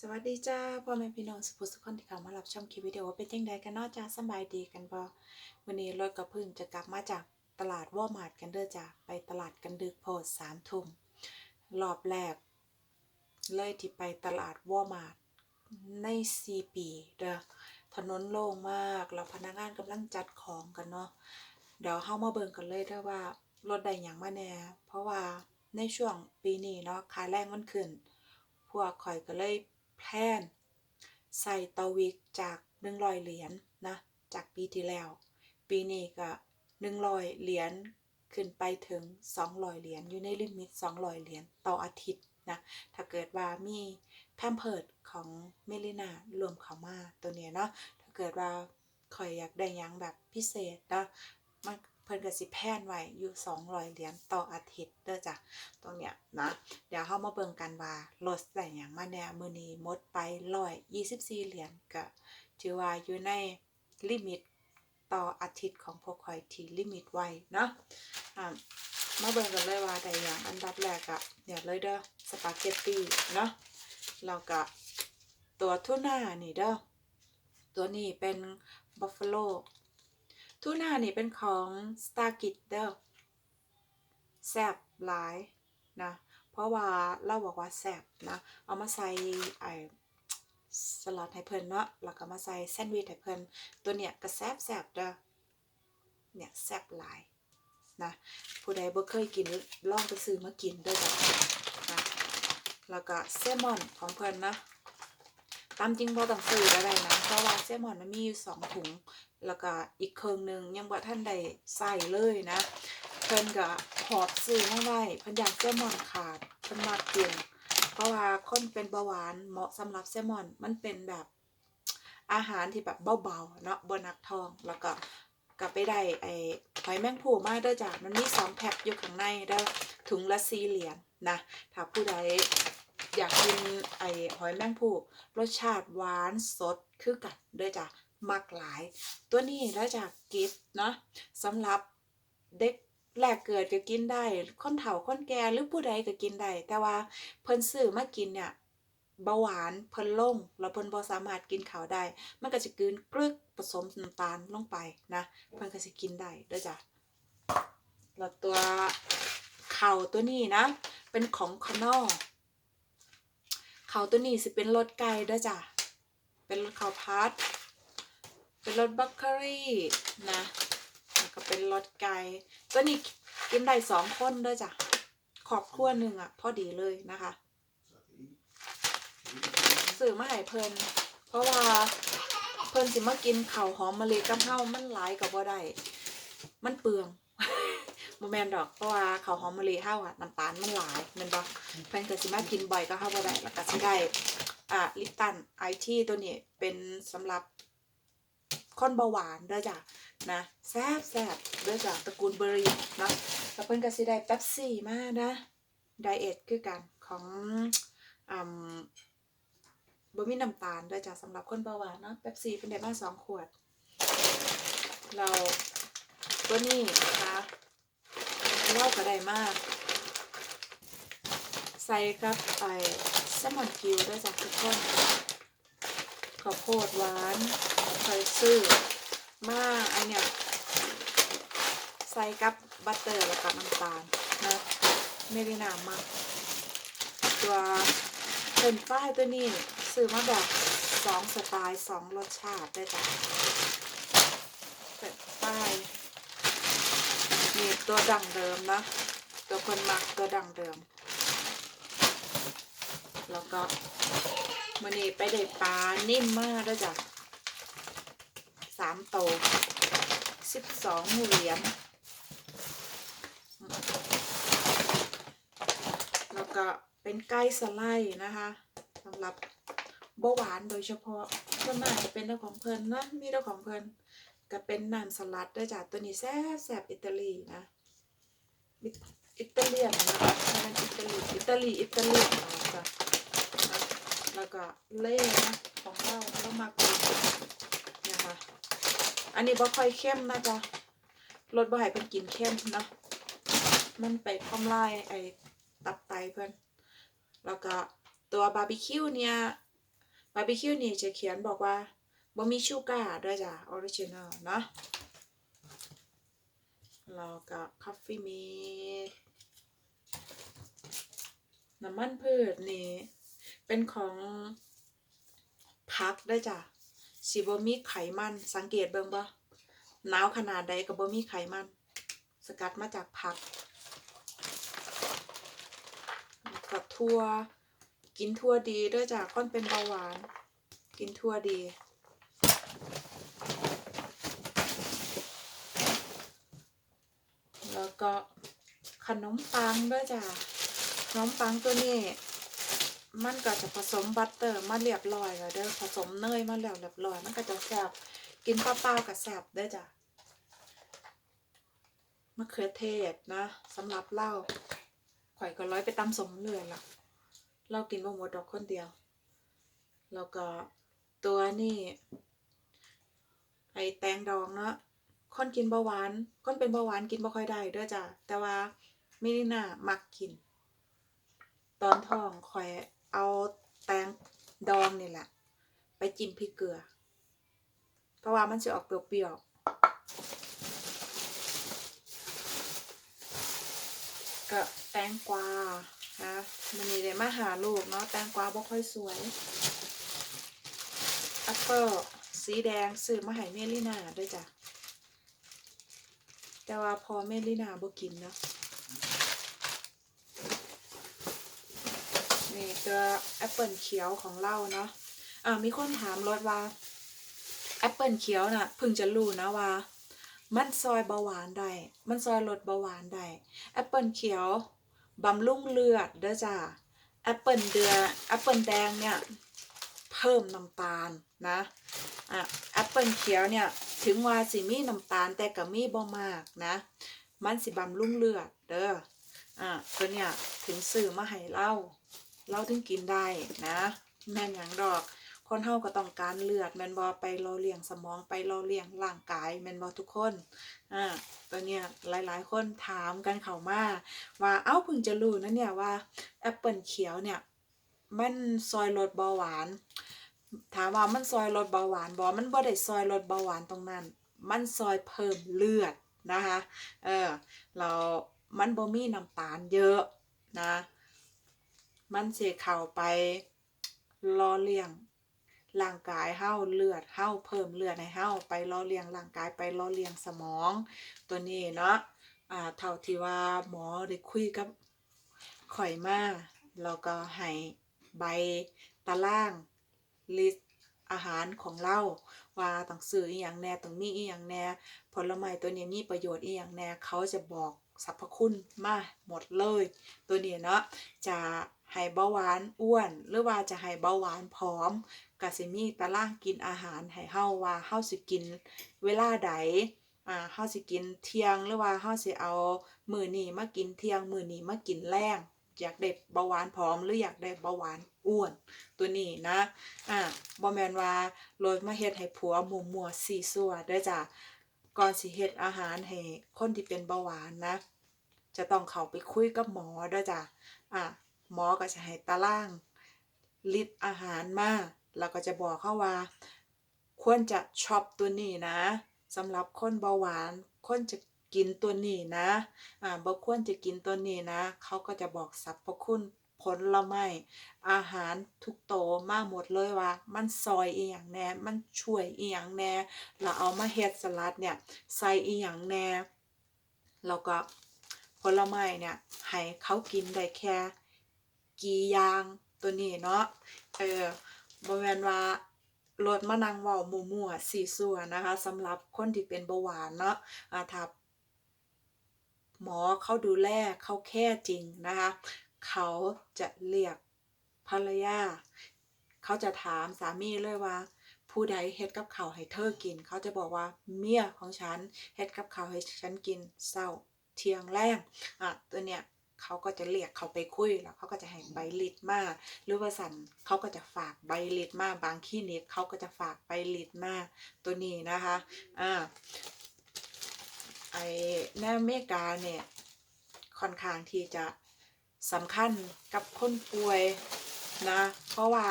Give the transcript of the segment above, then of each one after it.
สวัสดีจ้าพ่อแม่พี่น้องสุภุสุขคนที่เข้ามารับชมคลิปวิดีโอเป็นจังใดกันนาะจ้าสบายดีกันบ่วันนี้รถกระพึ่งจะกลับมาจากตลาดวอร์มาร์ทกันเด้อจ้าไปตลาดกันดึกโพดสามทุ่มรอบแรก เลยที่ไปตลาดวอร์มาร์ทในซีปีเด้อถนนโล่งมากแล้วพนักงานกำลังจัดของกันเนาะเดี๋ยวเฮามาเบิ่งกันเลยเด้อว่ารถได้หยังมาแน่เพราะว่าในช่วงปีนี้เนาะค่าแรงมันขึ้น พวกข่อยก็เลย แพนใส่เตาวิกจาก100เหรียญนะจากปีที่แล้ว ปีนี้ก็100เหรียญขึ้นไปถึง200เหรียญอยู่ในลิมิต200เหรียญต่ออาทิตย์นะถ้าเกิดว่ามีแพมเพิร์ดของเมลินารวมเข้ามาตัวเนี้ยเนาะถ้าเกิดว่าข่อยอยากได้ยังแบบพิเศษนะมัน เพิ่นก็สิแพนไว้อยู่200เหรียญต่ออาทิตย์เด้อจ้ะตรงเนี้ยนะเดี๋ยวเฮามาเบิ่งกันว่าลดได้หยังมาแน่มื้อนี้หมดไป124เหรียญก็ถือว่าอยู่ในลิมิตต่ออาทิตย์ของพวกข่อยที่ลิมิตไว้เนาะอ่ามาเบิ่งกันเลยว่าได้หยังอันดับแรกอะเดี๋ยวเลยเด้อสปาเกตตี้เนาะแล้วก็ตัวทูน่านี่เด้อตัวนี้เป็นบัฟฟาโล ทูน่านี่เป็นของ Star k i d เด้อแซบหลายนะเพราะว่าเราบอกว่าแซบนะเอามาใส่ไอสลัดให้เพิ่นเนาะแล้วก็มาใส่แซนด์วิชให้เพิ่นตัวเนี้ยก็แซบแซบเด้อเนี่ยแซบหลายนะผู้ใดบ่เคยกินลองไปซื้อมากินด้อจ้ะนะแล้วก็แซลมอนของเพิ่นนะ ตามจริงบ่ต้องซื้อก็ได้นะ เพราะว่าแซลมอนมันมีอยู่สองถุง แล้วก็อีกเครื่องหนึ่งยังบ่ทันได้ใส่เลยนะ เพิ่นก็หอบซื้อมาไว้เพิ่นอยากแซลมอนขาดเพิ่นมักกินเพราะว่าคนเป็นเบาหวานเหมาะสำหรับแซลมอน มันเป็นแบบอาหารที่แบบเบาๆเนาะบนักทองแล้วก็ก็ไปได้ไอ้หอยแมงภู่มาเด้อจ้ะมันมีสองแพ็คอยู่ข้างในเด้อถุงละ4เหรียญนะถ้าผู้ใด อยากกินไอ้หอยแมงภู่รสชาติหวานสดคือกันเด้อจ้ะมักหลาย ตัวนี้แล้วจากกิฟต์เนาะสำหรับเด็กแรกเกิดก็กินได้คนเฒ่าคนแก่หรือผู้ใดก็กินได้แต่ว่าเพิ่นซื้อมากินเนี่ยเบาหวานเพิ่นลงแล้วเพิ่นบ่สามารถกินข้าวได้ มันก็จะกลืนกรึกผสมน้ำตาลลงไปนะเพิ่นก็สิกินได้เด้อจ้ะแล้วตัวข้าวตัวนี้นะ เป็นของคอนอ ขาตัวนี้สิเป็นรสไก่ด้อจ้ะ เป็นรสข้าวพัด เป็นรสบัคเคอรี่นะแล้วก็เป็นรสไก่ตัวนี้กินได้สองคนด้อจ้ะครอบครัวหนึ่งอะพอดีเลยนะคะสื่อมาให้เพิ่นเพราะว่าเพิ่นสิมากินข้าวหอมมะลิกับเฮามันหลายกับบ่ได้มันเปลือง บ่แม่นดอกเพราะว่าข้าวหอมมะลิเฮาอะน้ำตาลมันหลายแม่นบ่เพิ่นก็สิมากินบ่อยก็เฮาบ่ได้แล้วก็สิได้อ่าลิปตันไอที่ตัวนี้เป็นสำหรับคนเบาหวานเด้อจ้ะนะแซ่บแซ่บเด้อจ้ะตระกูลเบอร์รี่เนาะแล้วเพิ่นก็สิได้เป๊ปซี่มานะไดเอทคือกันของอ่าบ่มีน้ำตาลเด้อจ้ะสำหรับคนเบาหวานเนาะเป๊ปซี่เพิ่นได้มาสองขวด เราตัวนี้นะคะ เราก็ได้มาก ใส่กับไอ้แซลมอนกิวด้อจ้ะทุกคนข้าวโพดหวานใส่ซื้อมาอันเนี้ยใส่กับบัตเตอร์แล้วก็น้ำตาลนะไม่ได้น้ำมาก ตัวเป็นฝ้ายตัวนี้ซื้อมาแบบสองสไตล์สองรสชาติได้จ้ะเป็นฝ้ายมี ตัวดังเดิมนะ ตัวคนมักตัวดังเดิม แล้วก็มันนี้ไปได้ปลานิ่มมากด้วยจ้ะสามโตสิบสองเหรียญแล้วก็เป็นไก่สไลด์นะคะสำหรับเบาหวานโดยเฉพาะส่วนมากจะเป็นเรื่องของเพลินนะมีเรื่องของเพลินก็เป็นน้ำสลัดด้วยจ้ะตัวนี้แซ่บแซ่บอิตาลีนะ อิตาเลียนนะคะมันอิตาลีอิตาลีอิตาเลียนจ้ะแล้วก็เล่นะของเราเรามากินเนี่ยค่ะอันนี้บ่ค่อยเข้มนะจ๊ะรสบ่ให้เพิ่นกินเข้มเนาะมันไปทำลายไอ้ตับไตเพิ่อนแล้วก็ตัวบาร์บีคิวเนี่ยบาร์บีคิวนี่จะเขียนบอกว่าบ่มีชูการ์ด้วยจ้ะออริจินอลเนาะ แล้วก็คอฟฟี่มีน้ำมันพืชนี่ เป็นของพักได้จ้ะสิบ่มีไขมัน สังเกตเบิ่งบ่หนาวขนาดใดก็บ่มีไขมัน สกัดมาจากผักกับทั่ว กินทั่วดีด้วยจ้ะคนเป็นเบาหวาน กินทั่วดี แล้ว ก็ขนมปังด้วยจ้ะขนมปังตัวนี้ มันก็จะผสมบัตเตอร์มาเรียบร้อยแล้วเด้อผสมเนยมาแล้วเรียบร้อยมันก็จะแซ่บกินเปล่าๆกับแซ่บด้อจ้ะมะเขือเทศนะสำหรับเหล้าข่อยก็ร้อยไปตำสมเรื่อยละเรากินบ่หมดดอกคนเดียว แล้วก็ตัวนี่ไอแตงดองเนาะ คนกินเบาหวาน คนเป็นเบาหวานกินบ่ค่อยได้เด้อจ้ะแต่ว่ามิลิน่ามักกิน ตอนท้องข่อยเอาแตงดองนี่แหละ ไปจิ้มพริกเกลือ เพราะว่ามันจะออกเปรี้ยวๆก็แตงกวานะมันนี่ได้มาหาลูกเนาะแตงกวาบ่ค่อยสวยแอปเปิลสีแดงซื้อมาให้เมลิน่าด้วยจ้ะ แต่ว่าพอเมลินาบ่กินเนาะนี่ตัวแอปเปิลเขียวของเราเนาะอ่ามีคนถามรถว่าแอปเปิลเขียวน่ะเพิ่งจะรู้นะว่า มันซอยเบาหวานได้ มันซอยลดเบาหวานได้แอปเปิลเขียวบำรุงเลือดเด้อจ้าแอปเปิลเดือแอปเปิลแดงเนี่ยเพิ่มน้ำตาลนะอะแอปเปิลเขียวเนี่ย ถึงว่าสิมีน้ำตาลแต่ก็มีบ่มากนะ มันสิบำรุงเลือดเด้ออะตัวเนี่ยถึงซื้อมาให้เราเราถึงกินได้นะแม่นหยังดอกคนเฮาก็ต้องการเลือดแม่นบ่ไปรอเลี้ยงสมองไปรอเลี้ยงร่างกายแม่นบ่ทุกคนอ่าตัวเนี้ยหลายๆ คนถามกันเข้ามาว่าเอ้าเพิ่งจะรู้นะเนี่ยว่าแอปเปิลเขียวเนี่ยมันซอยลดเบาหวาน ถามว่ามันซอยลดเบาหวานบ่มันบ่ได้ซอยลดเบาหวานตรงนั้น มันซอยเพิ่มเลือดนะคะ เออ เรามันบ่มีน้ำตาลเยอะนะ มันเสิเข้าไปรอเลี้ยงร่างกายเฮาเลือดเฮาเพิ่มเลือดให้าไปรอเลี้ยงร่างกายไปรอเลี้ยงสมอง ตัวนี้เนาะอ่าเท่าที่ว่าหมอได้คุยกับข่อยมาแล้วก็ให้ใบตาราง ลิสต์อาหารของเรา ว่าต้องซื้ออีหยังแน่ต้องมีอีหยังแน่ผลไม้ตัวนี้มีประโยชน์อีหยังแน่เขาจะบอกสรรพคุณมาหมดเลย ตัวนี้เนาะจะให้เบาหวานอ้วน หรือว่าจะให้เบาหวานผอมก็สิมีตารางกินอาหารให้เฮาว่าเฮาสิกินเวลาใดอ่าเฮาสิกินเที่ยงหรือว่าเฮาสิเอามื้อนี้มากินเที่ยงมื้อนี้มากินแลงอยากได้เบาหวานผอมหรืออยากได้เบาหวาน อ้วนตัวนี้นะอ่าบ่แมนว่าโลดมาเฮ็ดให้ผัวมัวๆซีซัวเด้จ้ะก่อนสิเฮ็ดอาหารให้คนที่เป็นเบาหวานนะ จะต้องเข้าไปคุยกับหมอด้อจ้ะอะหมอก็จะให้ตารางลิตรอาหารมาแล้วก็จะบอกเขาว่า ควรจะช็อปตัวนี้นะสำหรับคนเบาหวานควรจะกินตัวนี้นะ อ่าบ่ควรจะกินตัวนี้นะ เขาก็จะบอกสรรพคุณ ลไม้อาหารทุกโตมาหมดเลยว่า มันซอยอีหยังแน่ มันช่วยอีหยังแน่แล้วเอามาเฮ็ดสลัดเนี่ยใส่อีหยังแน่แล้วก็ผลไม้เนี่ยให้เขากินได้แค่กี่อย่างตัวนี้เนาะเออบ่แม่นว่าลดมานั่งเว้ามั่วๆสีสัวนะคะสำหรับคนที่เป็นเบาหวานเนาะอ่าถ้าหมอเขาดูแลเขาแค่จริงนะคะ เขาจะเรียกภรรยา เขาจะถามสามีเลยว่า ผู้ใดเฮ็ดกับเขาให้เธอกิน เขาจะบอกว่าเมียของฉันเฮ็ดกับเขาให้ฉันกินเช้าเทียงแรงอะตัวเนี้ยเขาก็จะเรียกเขาไปคุยแล้วเขาก็จะให้ใบลิตมาหรือว่าสันเขาก็จะฝากใบลิตมาบางคลินิกเขาก็จะฝากใบลิตมาตัวนี้นะคะอ่าไอในอเมริกาเนี่ยค่อนข้างที่จะ สำคัญกับคนป่วยนะ เพราะว่า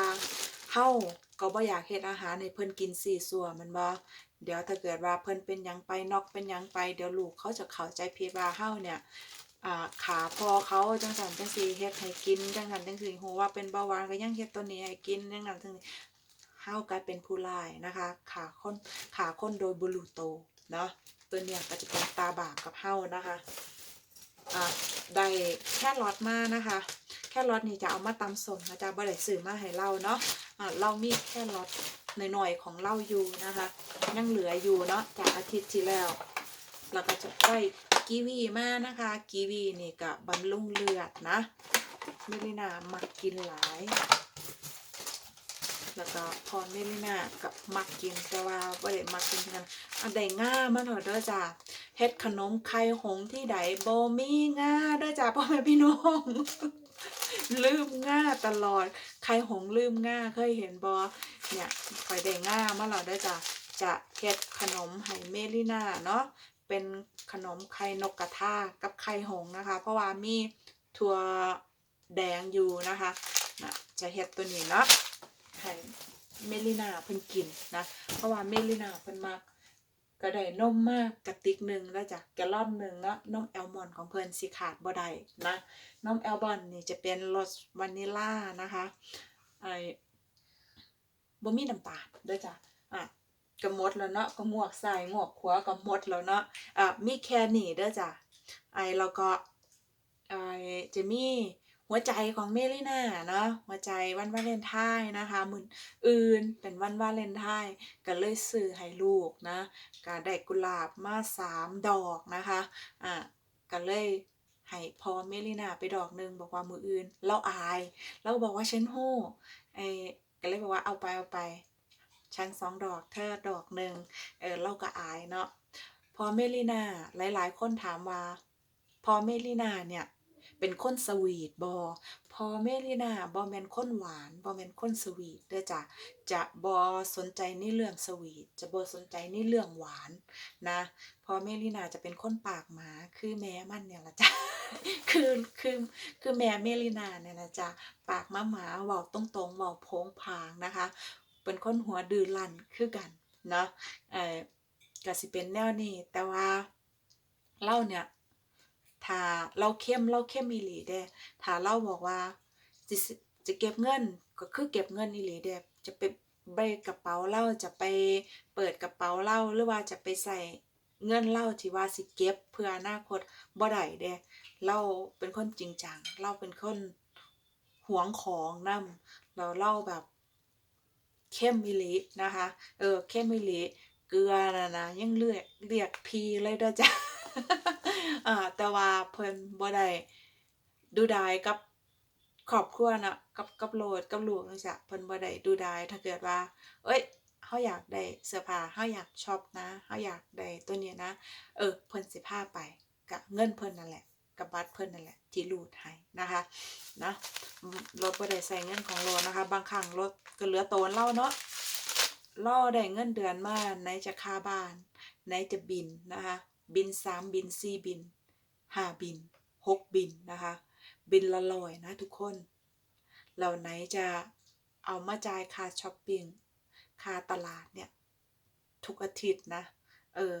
เฮาก็บ่อยากเฮ็ดอาหารให้เพิ่นกินสี่สัวแมันบ่เดี๋ยวถ้าเกิดว่าเพิ่นเป็นยังไปนอกเป็นยังไป เดี๋ยวลูกเขาจะเข้าใจผิดว่าเฮาเนี่ยอ่าขาพอเขาจังซั่นจังซี่เฮ็ดให้กินจังซั่นจังซี่ฮู้ว่าเป็นเบาหวานก็ยังเฮ็ดตัวนี้ให้กินจังนั้นจังนี้เฮากลายเป็นผู้ร้ายนะคะขาคนขาคนโดยบ่รู้โตเนาะตัวเนี้ยก็จะเป็นตาบาปกับเฮานะคะ ได้แค่รอทมานะคะ แค่รอทนี่จะเอามาตำสมนะจ๊ะบ่ได้ซื้อมาให้เราเนาะอะเรามีแค่รอทหน่อยๆของเราอยู่นะคะ ยังเหลืออยู่เนาะจากอาทิตย์ที่แล้วแล้วก็จะได้กีวีมานะคะ กีวีนี่ก็บำรุงเลือดนะเมลินามักกินหลาย แล้วก็พรเมลินากับมักกินแต่ว่าบ่ได้มักกินกันอันใดง่ามาเถอะเด้อจ้ะ เฮ็ดขนมไข่หงที่ใดบ่มีง่าด้อจ้าพ่อแม่พี่น้อง ลืมง่าตลอดไข่หงลืมง่าเคยเห็นบ่เนี่ยข่อยได้ง่ามาแล้วเด้จ้าจะเฮ็ดขนมให้เมลิน่าเนาะเป็นขนมไข่นกกระทากับไข่หงนะคะ เพราะว่ามีถั่วแดงอยู่นะคะนะจะเฮ็ดตัวนี้เนาะให้เมลิน่าเพิ่นกินนะเพราะว่าเมลิน่าเพิ่นมัก ก็ได้นมมากกระติกหนึ่งแล้วจ้ะแกลลอนหนึ่งเนาะนมแอลมอนของเพิ่นสิขาดบ่ได้นะนมแอลมอนนี่จะเป็นรสวานิลลานะคะไอ้บ่มีน้ำตาลด้อจ้ะอะก็หมดแล้วเนาะก็งวกใส่งวกขวาก็หมดแล้วเนาะอะมีแค่นี้เด้อจ้ะไอ้แล้วก็ไอ้จะมี หัวใจของเมลิน่าเนาะหัวใจวันวาเลนไทน์นะคะมืออื่นเป็นวันวาเลนไทน์ก็เลยซื้อให้ลูกนะก็ได้กุหลาบมาสามดอกนะคะอะก็เลยให้พอเมลินาไปดอกหนึ่งบอกว่ามืออื่น เราอาย เราบอกว่าฉันโหไอ้ก็เลยบอกว่าเอาไปเอาไปฉันสองดอกเธอดอกหนึ่งเออเราก็อายเนาะพอเมลินาหลายๆ คนถามว่า พอเมลินาเนี่ย เป็นคนสวีทบอพอเมลินาบอแมนคนหวานบอแมนคนสวีทเด้อจ้ะจะบอสนใจในเรื่องสวีทจะบอสนใจในเรื่องหวานนะพอเมลินาจะเป็นคนปากหมาคือแม่มันเนี่ยละจ้ะคือคือคือแม่เมลินาเนี่ยนะจ๊ะปากหมาหมาเว้าตรงๆเว้าโผงผางนะคะ เป็นคนหัวดื้อรั้นคือกันเนาะเอ่อก็สิเป็นแนวนี้แต่ว่าเล่าเนี่ย ถ้าเราเข้มเราเข้มอีหลีเด้ถ้าเราบอกว่าจะจะเก็บเงินก็คือเก็บเงินอีหลีเด้จะไปใบกระเป๋าเราจะไปเปิดกระเป๋าเราหรือว่าจะไปใส่เงินเราที่ว่าสิเก็บเพื่ออนาคตบ่ได้เด้เราเป็นคนจริงจังเราเป็นคนหวงของนำแล้วเราแบบเข้มอีหลีนะคะ เออเข้มอีหลีเกลือนะนะยังเรียกเรียกพีเลยด้อจ้ะ อ่าแต่ว่าเพิ่นบ่ได้ดูดายกับครอบครัวนะกับกับโลดกับลูกจังซี้เพิ่นบ่ได้ดูดายถ้าเกิดว่า เอ้ยเฮาอยากได้เสื้อผ้าเฮาอยากช็อปนะเฮาอยากได้ตัวเนี้ยนะ เออเพิ่นสิพาไปกับเงินเพิ่นนั่นแหละกับบัตรเพิ่นนั่นแหละที่รูดให้นะคะนะรถบ่ได้ใส่เงินของโลนะคะ บางครั้งรถก็เหลือโตนเราเนาะเราได้เงินเดือนมาไหนจะค่าบ้าน ไหนจะบินนะคะ บินสามบินสี่บินห้าบินหกบินนะคะ บินละร้อยนะทุกคนแล้วไหนจะเอามาจ่ายค่าช้อปปิ้งค่าตลาดเนี่ย ทุกอาทิตย์นะ เออ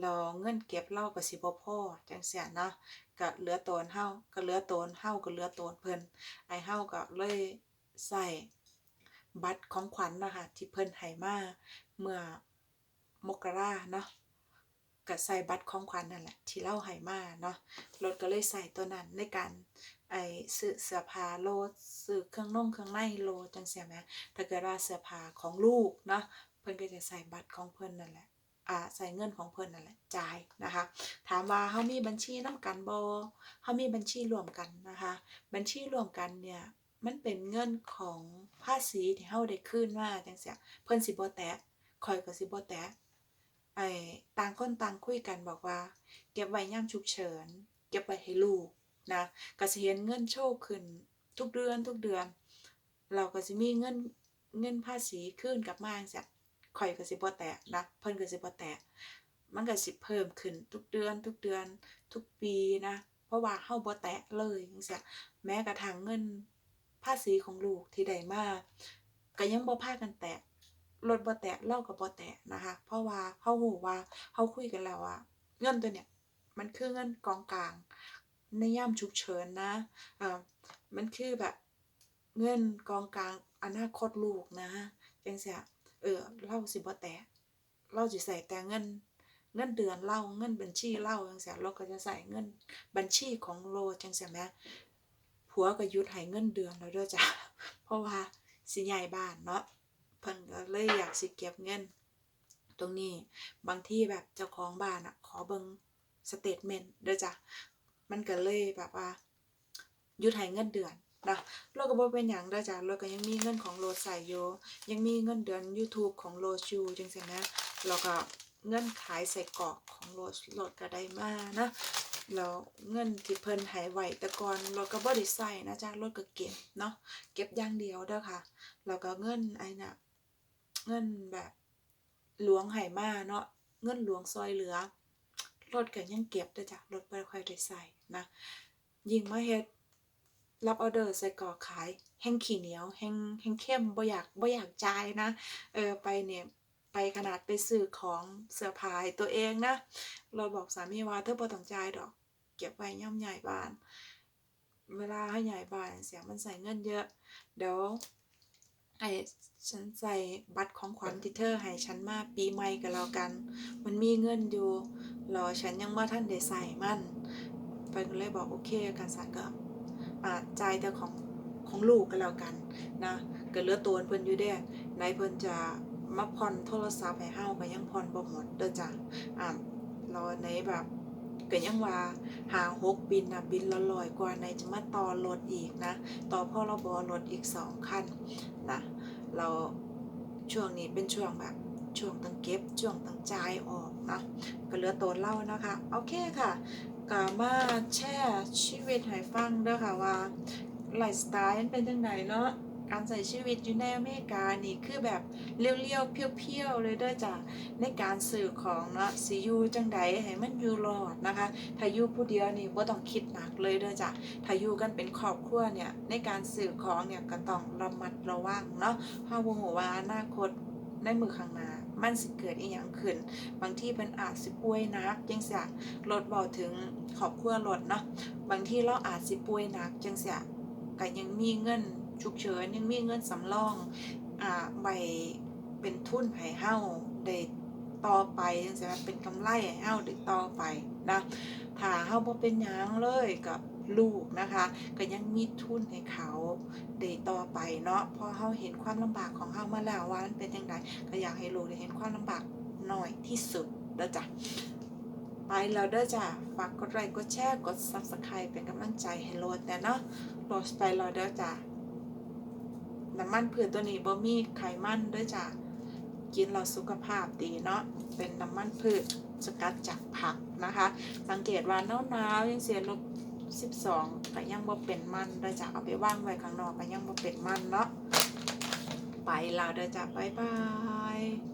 แล้วเงินเก็บเราก็สิบ่พอจังซี่เนะก็เหลือตนเฮาก็เหลือตนเฮาก็เหลือตนเพิ่นไอเฮาก็เลยใส่บัตรของขวัญนะคะที่เพิ่นให้มาเมื่อมกราเนาะ ก็ใส่บัตรของขวัญนั่นแหละ ที่เล่าให้มาเนาะรถก็เลยใส่ตัวนั้นในการไอซื้อเสื้อผ้าโลดซื้อเครื่องนุ่งเครื่องในโลดจังเสียไหมถ้าเกิดว่าเสื้อผ้าของลูกเนาะเพิ่นก็จะใส่บัตรของเพิ่นนั่นแหละอ่าใส่เงินของเพิ่นนั่นแหละจ่ายนะคะ ถามว่าเฮามีบัญชีนํกันบ่เฮามีบัญชีรวมกันนะคะ บัญชีรวมกันเนี่ยมันเป็นเงินของภาษีที่เฮาได้คืนมาจังเสียเพิ่นสิบ่แตะข่อยก็สิบ่แตะ ไอ้ต่างคนต่างคุยกันบอกว่า เก็บไว้ย่ามฉุกเฉิน เก็บไว้ให้ลูกนะก็สิเห็นเงินโชคขึ้นทุกเดือนทุกเดือน เราก็สิมีเงินเงินภาษีขึ้นกลับมาจังซี่ข่อยก็สิบ่แตะนะเพิ่นก็สิบ่แตะมันก็สิเพิ่มขึ้นทุกเดือนทุกเดือนทุกปีนะ เพราะว่าเฮาบ่แตะเลยจังซี่แม้กระทั่งเงินภาษีของลูกที่ได้มาก็ยังบ่พากันแตะ รถบ่แตะเล่าก็บ่แตะนะคะ เพราะว่าเฮาฮู้ว่าเฮาคุยกันแล้วว่าเงินตัวเนี้ยมันคือเงินกองกลาง ในยามฉุกเฉินนะเอ่อมันคือแบบเงินกองกลางอนาคตลูกนะจังซี่อะเออเราสิบ่แตะเราสิใส่แต่เงิน เงินเดือนเราเงินบัญชีเราจังซี่เราก็จะใส่เงินบัญชีของโลจังซี่แหมผัวก็ยุดให้เงินเดือนแล้วด้อจ้ะเพราะว่าสิย้ายบ้านเนาะ เพิ่นก็เลยอยากสิเก็บเงิน ตรงนี้บางที่แบบเจ้าของบ้านอะขอเบิงสเตทเมนต์เด้อจ้ะมันก็เลยแบบว่าหยุดให้เงินเดือนนะเราก็บ่เป็นหยังเด้อจ้ะเราก็ยังมีเงินของโลดใส่อยู่ยังมีเงินเดือน YouTube ของโลดอยู่จังซี่นะแล้วก็เงินขายใส่กรอกของโลดโลดก็ได้มานะแล้วเงินที่เพิ่นให้ไหวแต่ก่อนราก็บ่ได้ใส่นะจ๊ะโลดก็เก็บเนาะเก็บอย่างเดียวเด้อค่ะแล้วก็เงินไอ้น่ะ เงินแบบหลวงให้มาเนาะเงินหลวงซอยเหลือรถก็ยังเก็บด้จ้ะรถบ่ค่อยได้ใส่นะยิ่งมาเฮ็ดรับออเดอร์ใส่กรอขาย แห้งขี้เหนียว แห้งแห้งเข้มบ่อยากบ่อยากจ่ายนะ เออไปเนี่ยไปขนาดไปซื้อของเสื้อผ้าตัวเองนะ เราบอกสามีว่าเธอบ่ต้องจ่ายดอก เก็บไว้ย่ำใหญ่บ้าน เวลาให้ใหญ่บ้านเสียมันใส่เงินเยอะ เดี๋ยว ให้ฉันใส่บัตรของขวัญที่เธอให้ฉันมาปีใหม่ก็แล้วกัน มันมีเงินอยู่รอฉันยังว่าท่านได้ใส่มันเพิ่นก็เลยบอกโอเคกันสันก็อ่าจ่ายแต่ของของลูกก็แล้วกันนะก็เหลือตัวเพิ่นอยู่เด้ไหนเพิ่นจะมาผ่อนโทรศัพท์ให้เฮาก็ยังผ่อนบ่หมดเด้อจ้ะอ่ารอในแบบก็ยังว่าหาหกบินนะบินละร้อยกว่าในจะมาต่อรถอีกนะ ต่อพ่อรบรถอีกสองคันนะ เราช่วงนี้เป็นช่วงแบบช่วงต้องเก็บช่วงต้องจ่ายออกนะก็เหลือตัวเล่านะคะโอเคค่ะกามาแช่ชีวิตให้ฟังเด้อค่ะว่าไลฟ์สไตล์มันเป็นยังไงเนาะ การใช้ชีวิตอยู่ในอเมริกานี่คือแบบเลี้ยวๆเพียวๆเลยเด้อจ้ะในการสื่อของเนาะสิอยู่จังใดให้มันอยู่รอดนะคะถ้าอยู่ผู้เดียวนี่บ่ต้องคิดหนักเลยเด้อจ้ะถ้าอยู่กันเป็นครอบครัวเนี่ยในการสื่อของเนี่ยก็ต้องระมัดระวังเนาะเพราะว่าหัวว่าอนาคตในมือข้างหน้ามันสิเกิดอีหยังขึ้น บางที่เพิ่นอาจสิป่วยหนักจังซี่รถเว้าถึงครอบครัวรถเนาะบางที่เราอาจสิป่วยหนักจังซี่ก็ยังมีเงิน ฉุกเฉินยังมีเงินสำรองอ่าไว้เป็นทุนให้เฮาได้ต่อไปจังซี่เป็นกำไรให้เฮาได้ต่อไปนะถ้าเฮาบ่เป็นหยังเลยกับลูกนะคะ ก็ยังมีทุนให้เขาได้ต่อไปเนาะเพราะเฮาเห็นความลำบากของเฮามาแล้วว่ามันเป็นจังไดก็อยากให้ลูกได้เห็นความลำบากหน้อยที่สุดเด้อจ้ะไปแล้วเด้อจ้ะฝากกดไลค์กดแชร์กด Subscribe เป็นกำลังใจให้โลดแน่เนาะโลดไปแล้วเด้อจ้ะ น้ำมันพืชตัวนี้บ่มีไขมันด้วยจ้ะกินเราสุขภาพดีเนาะเป็นน้ำมันพืชสกัดจากผักนะคะ สังเกตว่าหนาวๆยังเสียลบ12ก็ยังบ่เป็นมันด้วยจ้ะเอาไปว่างไว้ข้างนอกก็ยังบ่เป็นมันเนาะไปแล้วด้วยจ้ะบ๊ายบาย